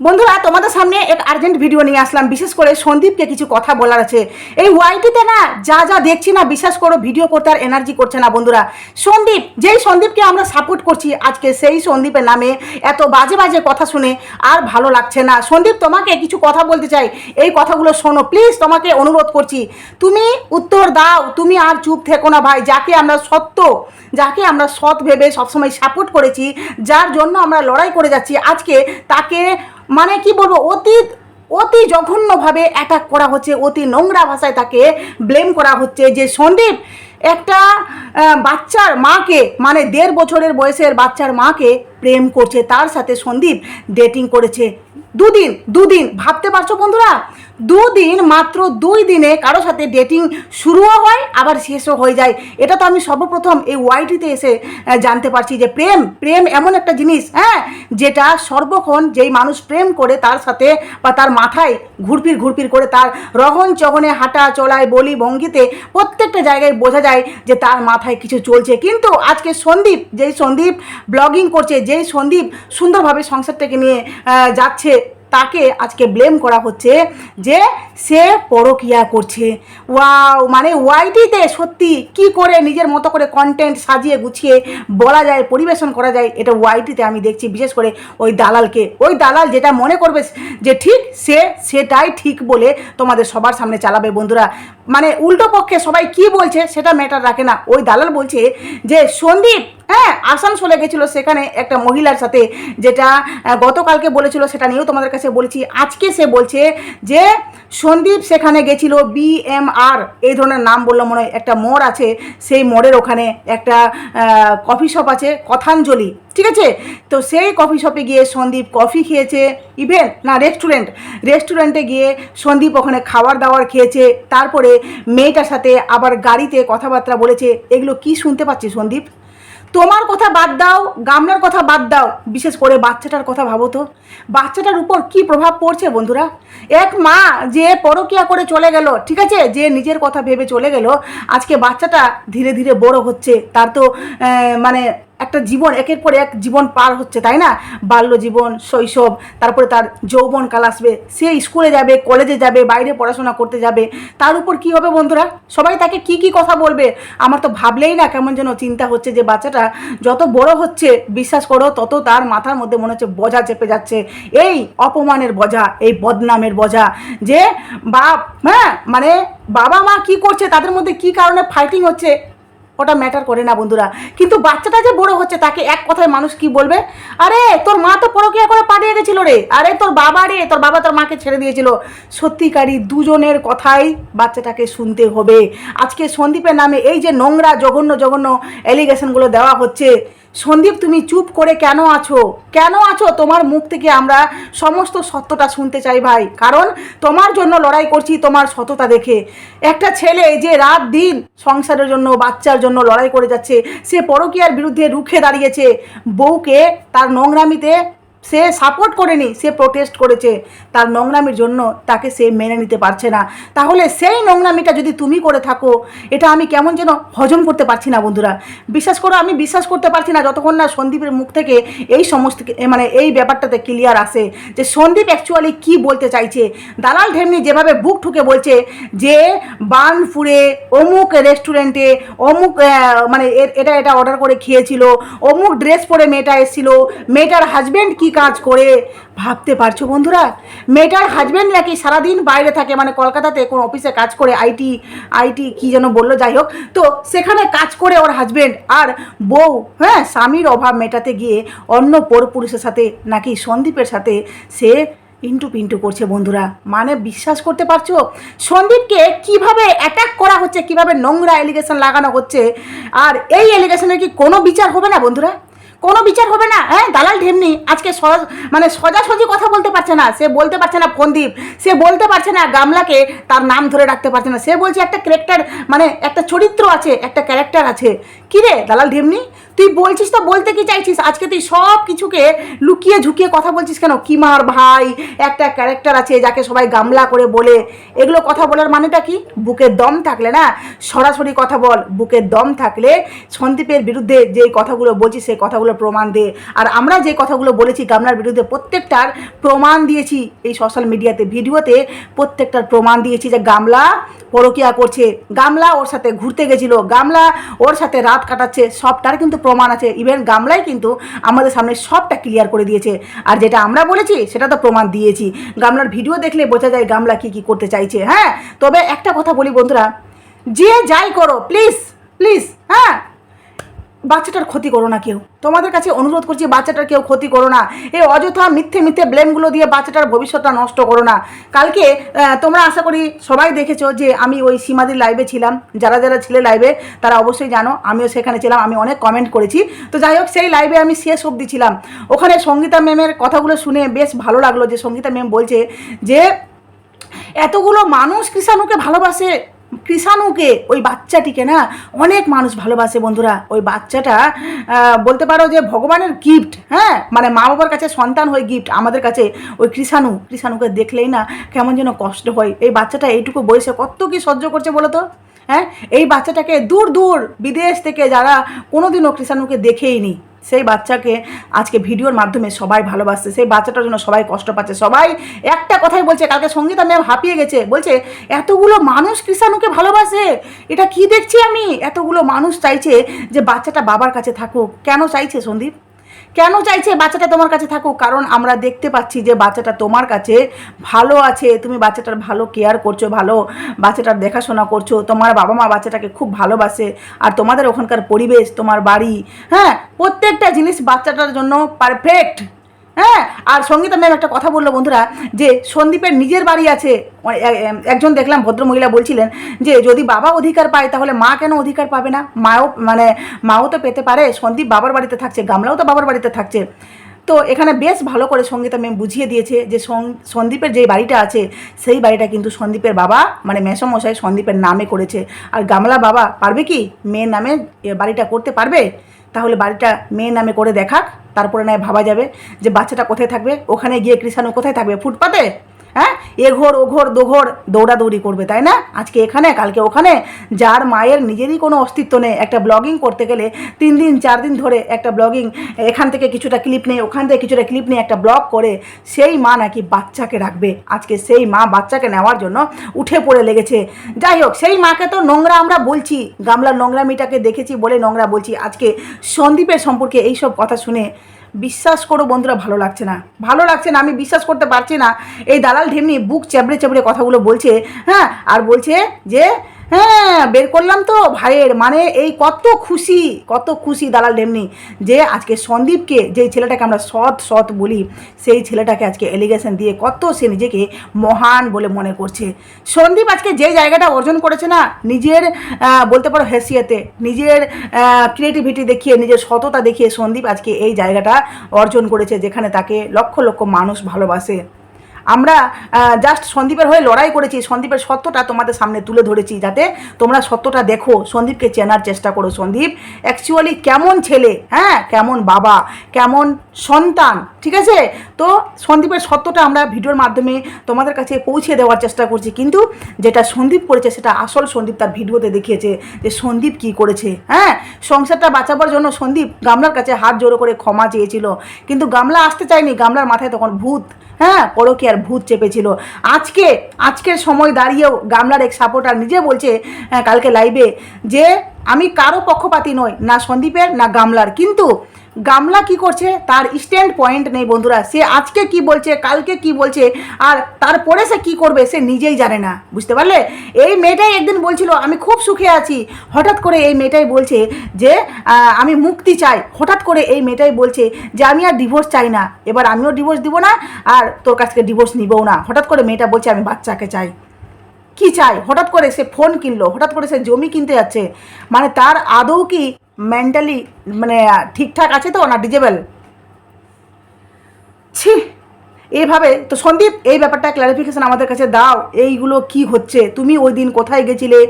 বন্ধুরা, তোমাদের সামনে এক আর্জেন্ট ভিডিও নিয়ে আসলাম। বিশেষ করে সন্দীপকে কিছু কথা বলার আছে। এই ওয়াইটিতে না, যা যা দেখছি না, বিশ্বাস করো ভিডিও করতে আর এনার্জি করছে না বন্ধুরা। সন্দীপ, যেই সন্দীপকে আমরা সাপোর্ট করছি, আজকে সেই সন্দীপের নামে এত বাজে বাজে কথা শুনে আর ভালো লাগছে না। সন্দীপ, তোমাকে কিছু কথা বলতে চাই। এই কথাগুলো শোনো। প্লিজ তোমাকে অনুরোধ করছি। তুমি উত্তর দাও। তুমি আর চুপ থেকো না ভাই। যাকে আমরা সত্য, যাকে আমরা সৎ ভেবে সবসময় সাপোর্ট করেছি, যার জন্য আমরা লড়াই করে যাচ্ছি, আজকে তাকে মানে কি বলব অতীত অতি জঘন্যভাবে অ্যাটাক করা হচ্ছে, অতি নোংরা ভাষায় তাকে ব্লেম করা হচ্ছে যে সন্দীপ একটা বাচ্চার মাকে মানে দেড় বছরের বয়সের বাচ্চার মাকে প্রেম করছে, তার সাথে সন্দীপ ডেটিং করেছে। দুদিন দুদিন, ভাবতে পারছ বন্ধুরা? দুদিন, মাত্র দুই দিনে কারও সাথে ডেটিং শুরুও হয়, আবার শেষও হয়ে যায়। এটা তো আমি সর্বপ্রথম এই ওয়াইটিতে এসে জানতে পারছি যে প্রেম প্রেম এমন একটা জিনিস হ্যাঁ যেটা সর্বক্ষণ যেই মানুষ প্রেম করে তার সাথে বা তার মাথায় ঘুরপির ঘুরপির করে তার রহন চহনে হাঁটা চলায় বলি ভঙ্গিতে প্রত্যেকটা জায়গায় বোঝা যায় যে তার মাথায় কিছু চলছে। কিন্তু আজকে সন্দীপ, যেই সন্দীপ ব্লগিং করছে, যেই সন্দীপ সুন্দরভাবে সংসারটাকে নিয়ে যাচ্ছে তাকে আজকে ব্লেম করা হচ্ছে যে সে পরকিয়া করছে। ওয়াও মানে ওয়াইটিতে সত্যি কি করে নিজের মতো করে কন্টেন্ট সাজিয়ে গুছিয়ে বলা যায়, পরিবেশন করা যায়, এটা ওয়াইটিতে আমি দেখছি, বিশেষ করে ওই দালালকে। ওই দালাল যেটা মনে করবে যে ঠিক সে সেটাই ঠিক বলে তোমাদের সবার সামনে চালাবে। বন্ধুরা মানে উল্টো পক্ষে সবাই কি বলছে সেটা ম্যাটার রাখে না। ওই দালাল বলছে যে, সন্দীপ হ্যাঁ আসানসোলে গেছিল সেখানে একটা মহিলার সাথে, যেটা গতকালকে বলেছিল, সেটা নিয়েও তোমাদের কাছে বলেছি। আজকে সে বলছে যে, সন্দীপ সেখানে গেছিল বিএমআর এই ধরনের নাম বলল মনে হয়, একটা মোড় আছে, সেই মোড়ের ওখানে একটা কফি শপ আছে, কথাঞ্জলি। ঠিক আছে? তো সেই কফি শপে গিয়ে সন্দীপ কফি খেয়েছে। ইভেন, না রেস্টুরেন্ট রেস্টুরেন্টে গিয়ে সন্দীপ ওখানে খাবার দাবার খেয়েছে। তারপরে মেয়েটার সাথে আবার গাড়িতে কথাবার্তা বলেছে। এগুলো কি শুনতে পাচ্ছি সন্দীপ? তোমার কথা বাদ দাও, গামলার কথা বাদ দাও। বিশেষ করে বাচ্চাটার কথা ভাবো তো। বাচ্চাটার উপর কি প্রভাব পড়ছে বন্ধুরা? এক মা যে পরকিয়া করে চলে গেল, ঠিক আছে? যে নিজের কথা ভেবে চলে গেল, আজকে বাচ্চাটা ধীরে ধীরে বড় হচ্ছে। তার তো মানে একটা জীবন, একের পর এক জীবন পার হচ্ছে, তাই না? বাল্য জীবন শৈশব, তারপরে তার যৌবন কাল আসবে। সে স্কুলে যাবে, কলেজে যাবে, বাইরে পড়াশোনা করতে যাবে। তার উপর কি হবে বন্ধুরা? সবাই তাকে কি কি কথা বলবে? আমার তো ভাবলেই না কেমন যেন চিন্তা হচ্ছে যে বাচ্চাটা যত বড় হচ্ছে, বিশ্বাস করো, তত তার মাথার মধ্যে মনে হচ্ছে বোঝা চেপে যাচ্ছে। এই অপমানের বোঝা এই বদনামের বোঝা যে বাপ হ্যাঁ? মানে বাবা মা কি করছে? তাদের মধ্যে কি কারণে ফাইটিং হচ্ছে? ওটা ম্যাটার করে না বন্ধুরা। কিন্তু বাচ্চাটা যে বড় হচ্ছে, তাকে এক কথায় মানুষ কি বলবে? আরে, তোর মা তো পরকিয়া করে পাঠিয়ে গেছিল রে। আরে, তোর বাবা রে, তোর বাবা তোর মাকে ছেড়ে দিয়েছিল। সত্যিকারই দুজনের কথাই বাচ্চাটাকে শুনতে হবে। আজকে সন্দীপের নামে এই যে নোংরা, জঘন্য জঘন্য অ্যালিগেশনগুলো দেওয়া হচ্ছে। সন্দীপ, তুমি চুপ করে কেন আছো? কেন আছো? তোমার মুখ থেকে আমরা সমস্ত সত্যটা শুনতে চাই ভাই। কারণ তোমার জন্য লড়াই করছি তোমার সততা দেখে। একটা ছেলে যে রাত দিন সংসারের জন্য, বাচ্চার জন্য লড়াই করে যাচ্ছে, সে পরকীয়ার বিরুদ্ধে রুখে দাঁড়িয়েছে। বউকে তার নোংরামিতে সে সাপোর্ট করেনি, সে প্রোটেস্ট করেছে। তার নোংরামির জন্য তাকে সে মেনে নিতে পারছে না। তাহলে সেই নোংরামিটা যদি তুমি করে থাকো, এটা আমি কেমন যেন হজম করতে পারছি না বন্ধুরা। বিশ্বাস করো, আমি বিশ্বাস করতে পারছি না যতক্ষণ না সন্দীপের মুখ থেকে এই সমস্ত মানে এই ব্যাপারটাতে ক্লিয়ার আসে যে সন্দীপ অ্যাকচুয়ালি কি বলতে চাইছে। দালাল ঢেমনি যেভাবে বুক ঠুকে বলছে যে, বার্নপুরে অমুক রেস্টুরেন্টে অমুক মানে এটা এটা অর্ডার করে খেয়েছিল, অমুক ড্রেস পরে মেয়েটা এসেছিল, মেয়েটার হাজব্যান্ড কি কাজ করে ভাবতে পারছ বন্ধুরা? মেয়েটার হাজব্যান্ড নাকি সারাদিন বাইরে থাকে মানে কলকাতাতে কোন অফিসে কাজ করে আইটি আইটি কি যেন বলল, যাই হোক। তো সেখানে কাজ করে ওর হাজব্যান্ড আর বউ হ্যাঁ স্বামীর অভাব মেটাতে গিয়ে অন্য পরপুরুষের সাথে নাকি সন্দীপের সাথে সে ইন্টু পিন্টু করছে বন্ধুরা। মানে বিশ্বাস করতে পারছ? সন্দীপকে কীভাবে অ্যাটাক করা হচ্ছে, কীভাবে নোংরা এলিগেশন লাগানো হচ্ছে, আর এই এলিগেশনের কি কোনো বিচার হবে না বন্ধুরা? কোনো বিচার হবে না হ্যাঁ? দালাল ঢেমনি, আজকে মানে সজাসজি কথা বলতে পারছে না, সে বলতে পারছে না ফন্দীপ সে বলতে পারছে না গামলাকে তার নাম ধরে রাখতে পারছে না, সে বলছে একটা ক্যারেক্টার মানে একটা চরিত্র আছে, একটা ক্যারেক্টার আছে কি রে দালাল ঢেমনি? তুই বলছিস তো বলতে কি চাইছিস? আজকে তুই সব কিছুকে লুকিয়ে ঝুঁকিয়ে কথা বলছিস কেন? কিমার ভাই? একটা ক্যারেক্টার আছে যাকে সবাই গামলা করে বলে। এগুলো কথা বলার মানেটা কি? বুকের দম থাকলে না? সরাসরি কথা বল। বুকের দম থাকলে সন্দীপের বিরুদ্ধে যে কথাগুলো বলছিস, সেই কথাগুলো প্রমাণ দে। আর আমরা যে কথাগুলো বলেছি গামলার বিরুদ্ধে প্রত্যেকটার প্রমাণ দিয়েছি। এই সোশ্যাল মিডিয়াতে ভিডিওতে প্রত্যেকটার প্রমাণ দিয়েছি যে গামলা পরকিয়া করছে। গামলা ওর সাথে ঘুরতে গেছিল। গামলা ওর সাথে রাত কাটাচ্ছে, সবটার কিন্তু প্রমাণ আছে। ইভেন গামলাই কিন্তু আমাদের সামনে সবটা ক্লিয়ার করে দিয়েছে। আর যেটা আমরা বলেছি, সেটা তো প্রমাণ দিয়েছি। গামলার ভিডিও দেখলে বোঝা যায় গামলা কি কি করতে চাইছে হ্যাঁ? তবে একটা কথা বলি বন্ধুরা, যে যাই করো প্লিজ প্লিজ হ্যাঁ? বাচ্চাটার ক্ষতি করো না কেউ। তোমাদের কাছে অনুরোধ করছি, বাচ্চাটার কেউ ক্ষতি করো না। এই অযথা মিথ্যে মিথ্যে ব্লেমগুলো দিয়ে বাচ্চাটার ভবিষ্যৎটা নষ্ট করো না। কালকে তোমরা আশা করি সবাই দেখেছ যে আমি ওই সীমাদির লাইভে ছিলাম। যারা যারা ছিলে লাইভে তারা অবশ্যই জানো, আমিও সেখানে ছিলাম, আমি অনেক কমেন্ট করেছি। তো যাই হোক, সেই লাইভে আমি শেষ অবধি ছিলাম। ওখানে সঙ্গীতা ম্যামের কথাগুলো শুনে বেশ ভালো লাগল যে সঙ্গীতা ম্যাম বলছে যে, এতগুলো মানুষ কৃষাণুকে ভালোবাসে কৃষাণুকে, ওই বাচ্চাটিকে না অনেক মানুষ ভালোবাসে বন্ধুরা। ওই বাচ্চাটা বলতে পারো যে ভগবানের গিফট হ্যাঁ? মানে মা বাবার কাছে সন্তান হয়ে গিফট আমাদের কাছে ওই কৃষাণু। কৃষাণুকে দেখলেই না কেমন যেন কষ্ট হয়। এই বাচ্চাটা এইটুকু বয়সে কত কি সহ্য করছে বলো তো? হ্যাঁ? এই বাচ্চাটাকে দূর দূর বিদেশ থেকে যারা কোনোদিনও কৃষাণুকে দেখেইনি। সেই বাচ্চাকে আজকে ভিডিওর মাধ্যমে সবাই ভালোবাসছে, সেই বাচ্চাটার জন্য সবাই কষ্ট পাচ্ছে। সবাই একটা কথাই বলছে, কালকে সঙ্গীতা ম্যাম হাঁপিয়ে গেছে। বলছে, এতগুলো মানুষ কৃষাণুকে ভালোবাসে? এটা কি দেখছি আমি? এতগুলো মানুষ চাইছে যে বাচ্চাটা বাবার কাছে থাকুক। কেন চাইছে সন্দীপ? কেন চাইছে বাচ্চাটা তোমার কাছে থাকুক? কারণ আমরা দেখতে পাচ্ছি যে বাচ্চাটা তোমার কাছে ভালো আছে। তুমি বাচ্চাটার ভালো কেয়ার করছ, ভালো বাচ্চাটার দেখাশোনা করছ। তোমার বাবা মা বাচ্চাটাকে খুব ভালোবাসে। আর তোমাদের ওখানকার পরিবেশ, তোমার বাড়ি হ্যাঁ প্রত্যেকটা জিনিস বাচ্চাটার জন্য পারফেক্ট হ্যাঁ আর সঙ্গীতা ম্যাম একটা কথা বলল বন্ধুরা, যে সন্দীপের নিজের বাড়ি আছে একজন দেখলাম ভদ্রমহিলা বলছিলেন যে যদি বাবা অধিকার পায় তাহলে মা কেন অধিকার পাবে না? মাও মানে মাও তো পেতে পারে, সন্দীপ বাবার বাড়িতে থাকছে, গামলাও তো বাবার বাড়িতে থাকছে। তো এখানে বেশ ভালো করে সঙ্গীতা ম্যাম বুঝিয়ে দিয়েছে যে সন্দীপের যে বাড়িটা আছে, সেই বাড়িটা কিন্তু সন্দীপের বাবা মানে মেসমশাই সন্দীপের নামে করেছে। আর গামলা বাবা পারবে কি? মেয়ের নামে বাড়িটা করতে পারবে? তাহলে বাড়িটা মেয়ে নামে করে দেখাক, তারপরে নয় ভাবা যাবে যে বাচ্চাটা কোথায় থাকবে, ওখানে গিয়ে কৃষাণু কোথায় থাকবে? ফুটপাতে? হ্যাঁ? এ ঘোর, ও দো দৌড়াদৌড়ি করবে, তাই না? আজকে এখানে, কালকে ওখানে। যার মায়ের নিজেরই কোনো অস্তিত্ব নেই। একটা ব্লগিং করতে গেলে তিন দিন, চার দিন ধরে একটা ব্লগিং এখান থেকে কিছুটা ক্লিপ নেই, ওখান থেকে কিছুটা ক্লিপ নিয়ে একটা ব্লগ করে সেই মা নাকি বাচ্চাকে রাখবে। আজকে সেই মা বাচ্চাকে নেওয়ার জন্য উঠে পড়ে লেগেছে। যাই হোক, সেই মাকে তো নোংরা আমরা বলছি। গামলার নোংরামিটাকে দেখেছি বলে নোংরা বলছি। আজকে সন্দীপের সম্পর্কে এইসব কথা শুনে বিশ্বাস করো বন্ধুরা, ভালো লাগছে না। ভালো লাগছে না, আমি বিশ্বাস করতে পারছি না। এই দালাল ঢেমনি বুক চেবড়ে চেবড়ে কথাগুলো বলছে হ্যাঁ? আর বলছে যে হ্যাঁ বের করলাম তো ভাইয়ের। মানে এই কত খুশি কত খুশি দালাল ঢেমনি যে আজকে সন্দীপকে যেই ছেলেটাকে আমরা সৎ সৎ বলি, সেই ছেলেটাকে আজকে এলিগেশন দিয়ে কত সে নিজেকে মহান বলে মনে করছে। সন্দীপ আজকে যে জায়গাটা অর্জন করেছে না, নিজের বলতে পারো হেসিয়াতে, নিজের ক্রিয়েটিভিটি দেখিয়ে, নিজের সততা দেখিয়ে সন্দীপ আজকে এই জায়গাটা অর্জন করেছে, যেখানে তাকে লক্ষ লক্ষ মানুষ ভালোবাসে। আমরা জাস্ট সন্দীপের হয়ে লড়াই করেছি, সন্দীপের সত্যটা তোমাদের সামনে তুলে ধরেছি যাতে তোমরা সত্যটা দেখো, সন্দীপকে চেনার চেষ্টা করো সন্দীপ। অ্যাকচুয়ালি কেমন ছেলে হ্যাঁ কেমন বাবা, কেমন সন্তান ঠিক আছে? তো সন্দীপের সত্যটা আমরা ভিডিওর মাধ্যমে তোমাদের কাছে পৌঁছে দেওয়ার চেষ্টা করছি। কিন্তু যেটা সন্দীপ করেছে সেটা আসল সন্দীপ তার ভিডিওতে দেখিয়েছে যে সন্দীপ কি করেছে হ্যাঁ? সংসারটা বাঁচাবার জন্য সন্দীপ গামলার কাছে হাত জোড়ো করে ক্ষমা চেয়েছিল। কিন্তু গামলা আসতে চায়নি গামলার মাথায় তখন ভূত হ্যাঁ? পরকে আর ভূত চেপেছিল। আজকে আজকের সময় দাঁড়িয়েও গামলার এক সাপোর্টার নিজে বলছে হ্যাঁ, কালকে লাইভে যে আমি কারও পক্ষপাতি নই না সন্দীপের না গামলার। কিন্তু গামলা কি করছে? তার স্ট্যান্ড পয়েন্ট নেই বন্ধুরা। সে আজকে কি বলছে, কালকে কি বলছে, আর তারপরে সে কি করবে, সে নিজেই জানে না। বুঝতে পারলে? এই মেয়েটাই একদিন বলছিল, আমি খুব সুখে আছি। হঠাৎ করে এই মেয়েটাই বলছে যে আমি মুক্তি চাই। হঠাৎ করে এই মেয়েটাই বলছে যে, আমি আর ডিভোর্স চাই না। এবার আমিও ডিভোর্স দিব না, আর তোর কাছ থেকে ডিভোর্স নিবও না। হঠাৎ করে মেয়েটা বলছে, আমি বাচ্চাকে চাই। কি চাই? হঠাৎ করে সে ফোন কিনলো। হঠাৎ করে সে জমি কিনতে যাচ্ছে। মানে তার আদৌ কি মেন্টালি মানে ঠিকঠাক আছে তো না ডিজেবল? ছি, এইভাবে তো সন্দীপ, এই ব্যাপারটা ক্লারিফিকেশন আমাদের কাছে দাও, এইগুলো কি হচ্ছে? তুমি ওই দিন কোথায় গেছিলে?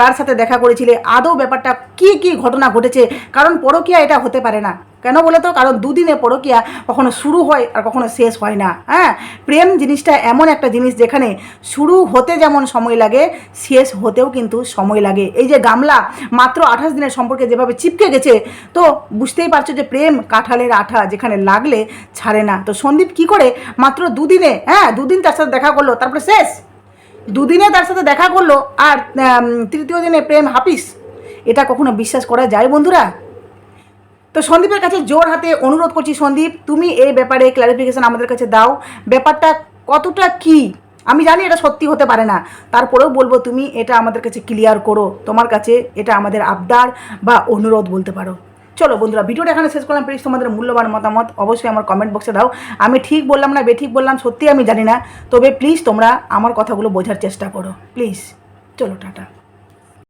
কার সাথে দেখা করেছিলে? আদৌ ব্যাপারটা কি কি ঘটনা ঘটেছে? কারণ পরকিয়া এটা হতে পারে না। কেন বলে তো? কারণ দুদিনে পরকিয়া কখনো শুরু হয় আর কখনো শেষ হয় না। হ্যাঁ? প্রেম জিনিসটা এমন একটা জিনিস যেখানে শুরু হতে যেমন সময় লাগে, শেষ হতেও কিন্তু সময় লাগে। এই যে গামলা মাত্র আঠাশ দিনের সম্পর্কে যেভাবে চিপকে গেছে, তো বুঝতেই পারছ যে প্রেম কাঁঠালের আঠা যেখানে লাগলে ছাড়ে না। তো সন্দীপ কি করে? মাত্র দুদিনে হ্যাঁ? দুদিন তার সাথে দেখা করল, তারপরে শেষ। দুদিনে তার সাথে দেখা করল আর তৃতীয় দিনে প্রেম হাফিস এটা কখনো বিশ্বাস করা যায় বন্ধুরা? তো সন্দীপের কাছে জোর হাতে অনুরোধ করছি, সন্দীপ, তুমি এই ব্যাপারে ক্ল্যারিফিকেশন আমাদের কাছে দাও। ব্যাপারটা কতটা কি? আমি জানি এটা সত্যি হতে পারে না। তারপরেও বলব, তুমি এটা আমাদের কাছে ক্লিয়ার করো। তোমার কাছে এটা আমাদের আবদার বা অনুরোধ বলতে পারো। চলো বন্ধুরা, ভিডিওটা এখানে শেষ করলাম। প্লিজ তোমাদের মূল্যবান মতামত অবশ্যই আমার কমেন্ট বক্সে দাও। আমি ঠিক বললাম না, বেঠিক বললাম সত্যি আমি জানি না। তবে প্লিজ তোমরা আমার কথাগুলো বোঝার চেষ্টা করো। প্লিজ চলো, টাটা।